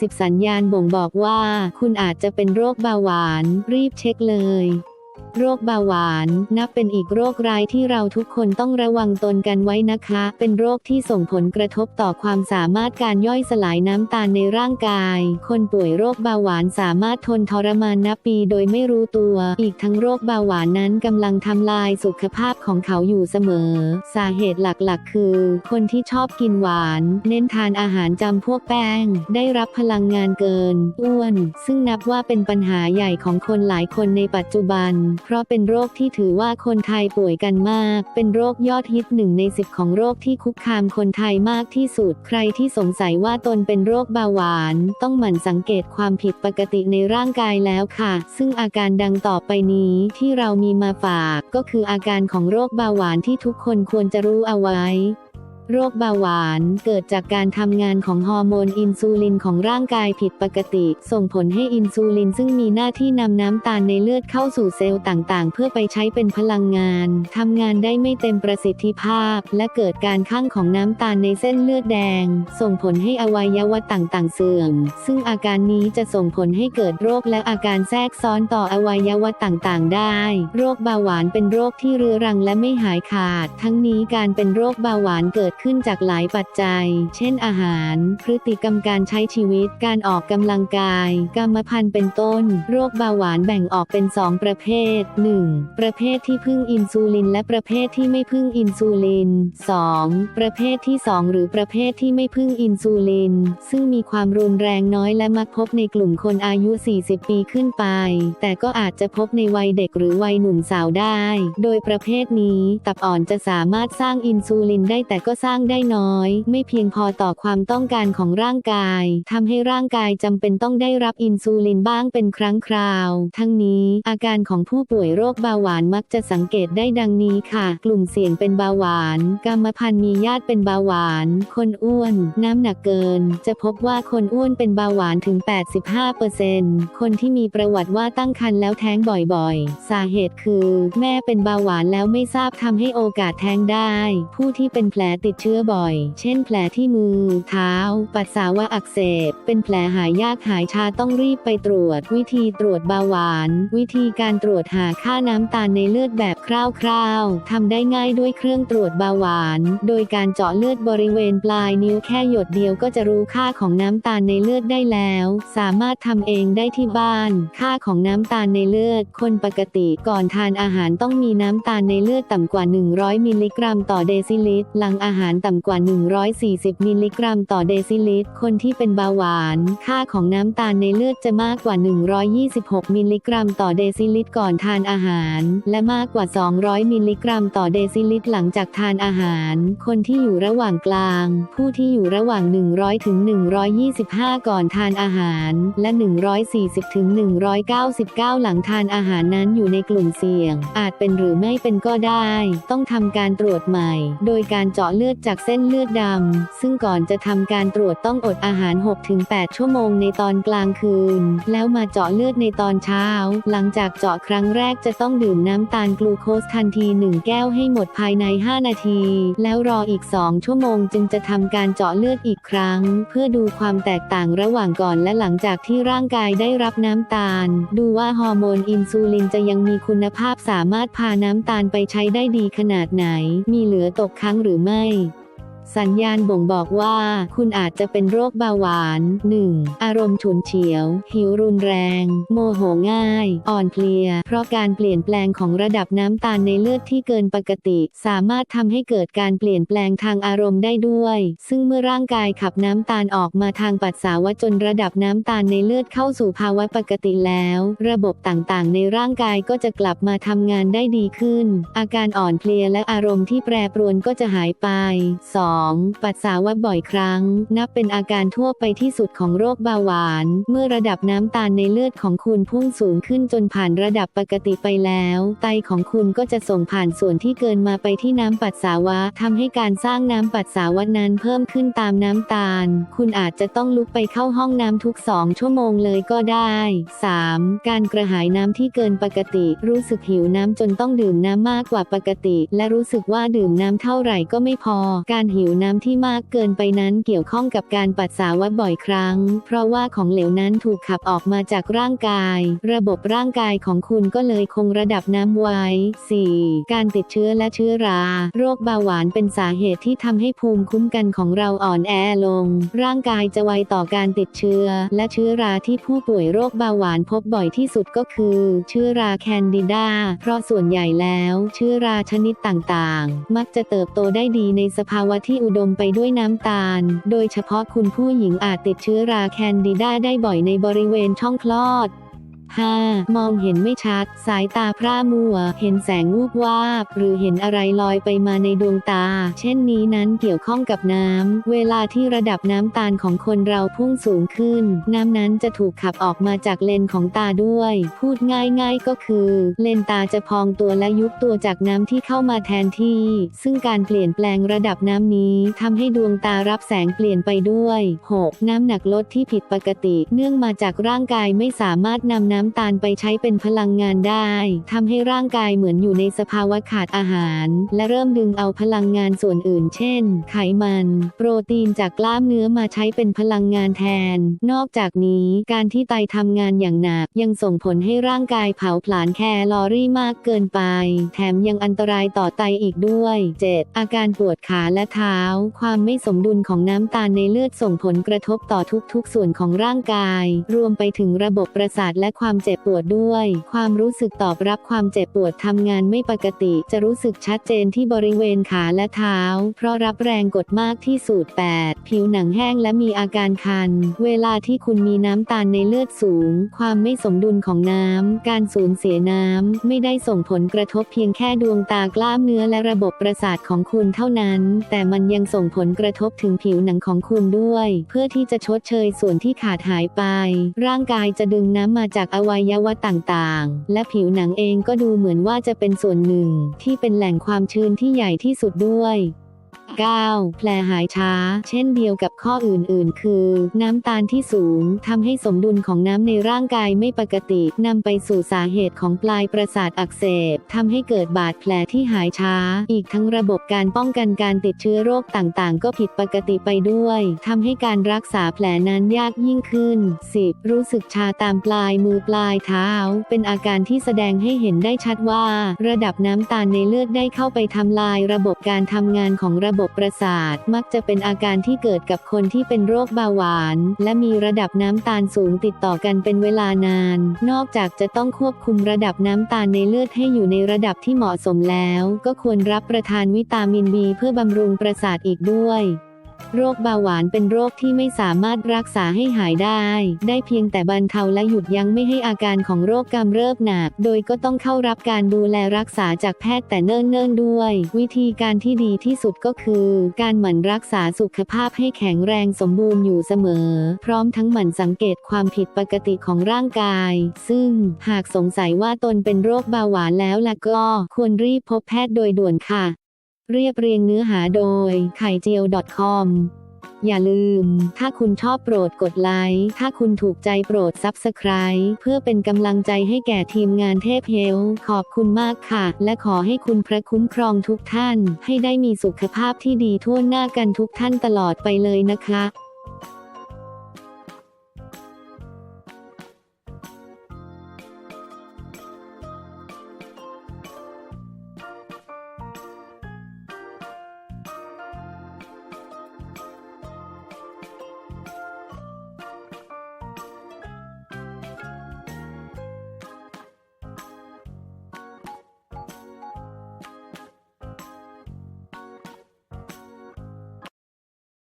10 สัญญาณบ่งบอกว่า คุณอาจจะเป็นโรคเบาหวาน รีบเช็คเลย โรคเบาหวาน นับเป็นอีกโรคร้ายที่เราทุกคนต้องระวังตนกันไว้นะคะ เป็นโรคที่ส่งผลกระทบต่อความสามารถการย่อยสลายน้ำตาลในร่างกาย คนป่วยโรคเบาหวานสามารถทนทรมานนับปีโดยไม่รู้ตัว อีกทั้งโรคเบาหวานนั้นกำลังทำลายสุขภาพของเขาอยู่เสมอ สาเหตุหลักๆ คือ คนที่ชอบกินหวาน เน้นทานอาหารจำพวกแป้ง ได้รับพลังงานเกิน อ้วน ซึ่งนับว่าเป็นปัญหาใหญ่ของคนหลายคนในปัจจุบันเพราะเป็นโรคที่ถือว่าคนไทยป่วยกันมาก เป็นโรคยอดฮิตหนึ่งในสิบของโรคที่คุกคามคนไทยมากที่สุด ใครที่สงสัยว่าตนเป็นโรคเบาหวาน ต้องหมั่นสังเกตความผิดปกติในร่างกายแล้วค่ะ ซึ่งอาการดังต่อไปนี้ที่เรามีมาฝาก ก็คืออาการของโรคเบาหวานที่ทุกคนควรจะรู้เอาไว้ โรคเบาหวานเกิดจากการทำงานของฮอร์โมนอินซูลินของร่างกายผิดปกติ ส่งผลให้อินซูลินซึ่งมีหน้าที่นำน้ำตาลในเลือดเข้าสู่เซลล์ต่างๆ เพื่อไปใช้เป็นพลังงานทำงานได้ไม่เต็มประสิทธิภาพ และเกิดการข้างของน้ำตาลในเส้นเลือดแดง ส่งผลให้อวัยวะต่างๆ เสื่อม ซึ่งอาการนี้จะส่งผลให้เกิดโรคและอาการแทรกซ้อนต่ออวัยวะต่างๆ ได้ โรคเบาหวานเป็นโรคที่เรื้อรังและไม่หายขาด ทั้งนี้การเป็นโรคเบาหวานเกิดขึ้นจากหลายปัจจัย เช่นอาหาร พฤติกรรมการใช้ชีวิต การออกกำลังกาย กรรมพันธุ์เป็นต้น โรคเบาหวานแบ่งออกเป็น 2 ประเภท 1. ประเภทที่พึ่งอินซูลิน และประเภทที่ไม่พึ่งอินซูลิน 2. ประเภทที่ 2 หรือประเภทที่ไม่พึ่งอินซูลิน ซึ่งมีความรุนแรงน้อยและมักพบในกลุ่มคนอายุ 40 ปีขึ้นไป แต่ก็อาจจะพบในวัยเด็กหรือวัยหนุ่มสาวได้ โดยประเภทนี้ตับอ่อนจะสามารถสร้างอินซูลินได้แต่ก็สร้างได้น้อย ไม่เพียงพอต่อความต้องการของร่างกายทำให้ร่างกายจำเป็นต้องได้รับอินซูลินบ้างเป็นครั้งคราว ทั้งนี้อาการของผู้ป่วยโรคเบาหวานมักจะสังเกตได้ดังนี้ค่ะ กลุ่มเสี่ยงเป็นเบาหวาน กรรมพันธุ์มีญาติเป็นเบาหวาน คนอ้วน น้ำหนักเกิน จะพบว่าคนอ้วนเป็นเบาหวานถึง 85%คนที่มีประวัติว่าตั้งครรภ์แล้วแท้งบ่อยๆ สาเหตุคือ แม่เป็นเบาหวานแล้วไม่ทราบทำให้โอกาสแท้งได้ ผู้ที่เป็นแผลติดเชื้อบ่อย เช่นแผลที่มือ เท้า ปัสสาวะอักเสบ เป็นแผลหายยากหายชาต้องรีบไปตรวจ วิธีตรวจเบาหวาน วิธีการตรวจหาค่าน้ำตาลในเลือดแบบคร่าวๆทำได้ง่ายด้วยเครื่องตรวจเบาหวาน โดยการเจาะเลือดบริเวณปลายนิ้วแค่หยดเดียวก็จะรู้ค่าของน้ำตาลในเลือดได้แล้ว สามารถทำเองได้ที่บ้าน ค่าของน้ำตาลในเลือด คนปกติก่อนทานอาหารต้องมีน้ำตาลในเลือดต่ำกว่า 100 มิลลิกรัมต่อเดซิลิตร หลังอาหารต่ำกว่า 140 มิลลิกรัมต่อเดซิลิตร คนที่เป็นเบาหวาน ค่าของน้ำตาลในเลือดจะมากกว่า 126 มิลลิกรัมต่อเดซิลิตรก่อนทานอาหาร และมากกว่า 200 มิลลิกรัมต่อเดซิลิตรหลังจากทานอาหาร คนที่อยู่ระหว่างกลาง ผู้ที่อยู่ระหว่าง 100ถึง125 ก่อนทานอาหาร และ 140ถึง199 หลังทานอาหารนั้นอยู่ในกลุ่มเสี่ยง อาจเป็นหรือไม่เป็นก็ได้ ต้องทำการตรวจใหม่ โดยการเจาะเลือดจากเส้นเลือดดำ ซึ่งก่อนจะทำการตรวจต้องอดอาหาร 6-8 ชั่วโมงในตอนกลางคืน แล้วมาเจาะเลือดในตอนเช้า หลังจากเจาะครั้งแรกจะต้องดื่มน้ำตาลกลูโคสทันที 1 แก้วให้หมดภายใน 5 นาที แล้วรออีก 2 ชั่วโมงจึงจะทำการเจาะเลือดอีกครั้ง เพื่อดูความแตกต่างระหว่างก่อนและหลังจากที่ร่างกายได้รับน้ำตาล ดูว่าฮอร์โมนอินซูลินจะยังมีคุณภาพสามารถพาน้ำตาลไปใช้ได้ดีขนาดไหน มีเหลือตกค้างหรือไม่ สัญญาณบ่งบอกว่า คุณอาจจะเป็นโรคเบาหวาน 1. อารมณ์ฉุนเฉียว หิวรุนแรง โมโหง่าย อ่อนเพลีย เพราะการเปลี่ยนแปลงของระดับน้ำตาลในเลือดที่เกินปกติ สามารถทำให้เกิดการเปลี่ยนแปลงทางอารมณ์ได้ด้วย ซึ่งเมื่อร่างกายขับน้ำตาลออกมาทางปัสสาวะจนระดับน้ำตาลในเลือดเข้าสู่ภาวะปกติแล้ว ระบบต่างๆ ในร่างกายก็จะกลับมาทำงานได้ดีขึ้น อาการอ่อนเพลียและอารมณ์ที่แปรปรวนก็จะหายไป 2. ปัสสาวะบ่อยครั้ง นับเป็นอาการทั่วไปที่สุดของโรคเบาหวาน เมื่อระดับน้ำตาลในเลือดของคุณพุ่งสูงขึ้นจนผ่านระดับปกติไปแล้ว ไตของคุณก็จะส่งผ่านส่วนที่เกินมาไปที่น้ำปัสสาวะทำให้การสร้างน้ำปัสสาวะนั้นเพิ่มขึ้นตามน้ำตาล คุณอาจจะต้องลุกไปเข้าห้องน้ำทุกสองชั่วโมงเลยก็ได้ 3. การกระหายน้ำที่เกินปกติ รู้สึกหิวน้ำจนต้องดื่มน้ำมากกว่าปกติ และรู้สึกว่าดื่มน้ำเท่าไหร่ก็ไม่พอ การหิวหิวน้ำที่มากเกินไปนั้นเกี่ยวข้องกับการปัสสาวะบ่อยครั้ง เพราะว่าของเหลวนั้นถูกขับออกมาจากร่างกาย ระบบร่างกายของคุณก็เลยคงระดับน้ำไว้ 4. การติดเชื้อและเชื้อรา โรคเบาหวานเป็นสาเหตุที่ทำให้ภูมิคุ้มกันของเราอ่อนแอลง ร่างกายจะไวต่อการติดเชื้อ และเชื้อราที่ผู้ป่วยโรคเบาหวานพบบ่อยที่สุดก็คือ เชื้อราแคนดิดา เพราะส่วนใหญ่แล้ว เชื้อราชนิดต่างๆ มักจะเติบโตได้ดีในสภาวะที่ที่อุดมไปด้วยน้ำตาล โดยเฉพาะคุณผู้หญิงอาจติดเชื้อราแคนดิดาได้บ่อยในบริเวณช่องคลอด 5. มองเห็นไม่ชัด สายตาพร่ามัว เห็นแสงวูบวาบ หรือเห็นอะไรลอยไปมาในดวงตา เช่นนี้นั้นเกี่ยวข้องกับน้ำ เวลาที่ระดับน้ำตาลของคนเราพุ่งสูงขึ้น น้ำนั้นจะถูกขับออกมาจากเลนของตาด้วย พูดง่ายๆก็คือ เลนตาจะพองตัวและยุบตัวจากน้ำที่เข้ามาแทนที่ ซึ่งการเปลี่ยนแปลงระดับน้ำนี้ทำให้ดวงตารับแสงเปลี่ยนไปด้วย 6. น้ำหนักลดที่ผิดปกติ เนื่องมาจากร่างกายไม่สามารถนำน้ำ้ำตาลไปใช้เป็นพลังงานได้ทำให้ร่างกายเหมือนอยู่ในสภาวะขาดอาหาร และเริ่มดึงเอาพลังงานส่วนอื่น เช่น ไขมัน โปรตีนจากกล้ามเนื้อมาใช้เป็นพลังงานแทน นอกจากนี้การที่ไตทำงานอย่างหนัก ยังส่งผลให้ร่างกายเผาผลาญแคลอรี่มากเกินไป แถมยังอันตรายต่อไตอีกด้วย 7. อาการปวดขาและเท้า ความไม่สมดุลของน้ำตาลในเลือดส่งผลกระทบต่อทุกๆ ส่วนของร่างกาย รวมไปถึงระบบประสาทและความความเจ็บปวดด้วย ความรู้สึกตอบรับความเจ็บปวดทำงานไม่ปกติ จะรู้สึกชัดเจนที่บริเวณขาและเท้า เพราะรับแรงกดมากที่สุด 8. ผิวหนังแห้งและมีอาการคัน เวลาที่คุณมีน้ำตาลในเลือดสูง ความไม่สมดุลของน้ำ การสูญเสียน้ำ ไม่ได้ส่งผลกระทบเพียงแค่ดวงตากล้ามเนื้อและระบบประสาทของคุณเท่านั้น แต่มันยังส่งผลกระทบถึงผิวหนังของคุณด้วย เพื่อที่จะชดเชยส่วนที่ขาดหายไป ร่างกายจะดึงน้ำมาจากอวัยวะต่างๆ และผิวหนังเองก็ดูเหมือนว่าจะเป็นส่วนหนึ่งที่เป็นแหล่งความชื้นที่ใหญ่ที่สุดด้วย 9. แผลหายช้า เช่นเดียวกับข้ออื่นๆ คือ น้ำตาลที่สูงทำให้สมดุลของน้ำในร่างกายไม่ปกตินำไปสู่สาเหตุของปลายประสาทอักเสบทำให้เกิดบาดแผลที่หายช้า อีกทั้งระบบการป้องกันการติดเชื้อโรคต่างๆ ก็ผิดปกติไปด้วยทำให้การรักษาแผลนั้นยากยิ่งขึ้น 10. รู้สึกชาตามปลายมือปลายเท้า เป็นอาการที่แสดงให้เห็นได้ชัดว่า ระดับน้ำตาลในเลือดได้เข้าไปทำลายระบบการทำงานของระบบบบประสาทมักจะเป็นอาการที่เกิดกับคนที่เป็นโรคเบาหวาน และมีระดับน้ำตาลสูงติดต่อกันเป็นเวลานาน นอกจากจะต้องควบคุมระดับน้ำตาลในเลือดให้อยู่ในระดับที่เหมาะสมแล้ว ก็ควรรับประทานวิตามินบีเพื่อบำรุงประสาทอีกด้วย โรคเบาหวานเป็นโรคที่ไม่สามารถรักษาให้หายได้ ได้เพียงแต่บรรเทาและหยุดยั้งไม่ให้อาการของโรคกำเริบหนัก โดยก็ต้องเข้ารับการดูแลรักษาจากแพทย์แต่เนิ่นๆด้วย วิธีการที่ดีที่สุดก็คือ การหมั่นรักษาสุขภาพให้แข็งแรงสมบูรณ์อยู่เสมอ พร้อมทั้งหมั่นสังเกตความผิดปกติของร่างกาย ซึ่งหากสงสัยว่าตนเป็นโรคเบาหวานแล้วล่ะก็ควรรีบพบแพทย์โดยด่วนค่ะ เรียบเรียงเนื้อหาโดยไข่เจียว .com อย่าลืม ถ้าคุณชอบโปรดกดไลค์ ถ้าคุณถูกใจโปรด Subscribe เพื่อเป็นกำลังใจให้แก่ทีมงานเทพเฮล ขอบคุณมากค่ะ และขอให้คุณพระคุ้มครองทุกท่าน ให้ได้มีสุขภาพที่ดีทั่วหน้ากันทุกท่านตลอดไปเลยนะคะ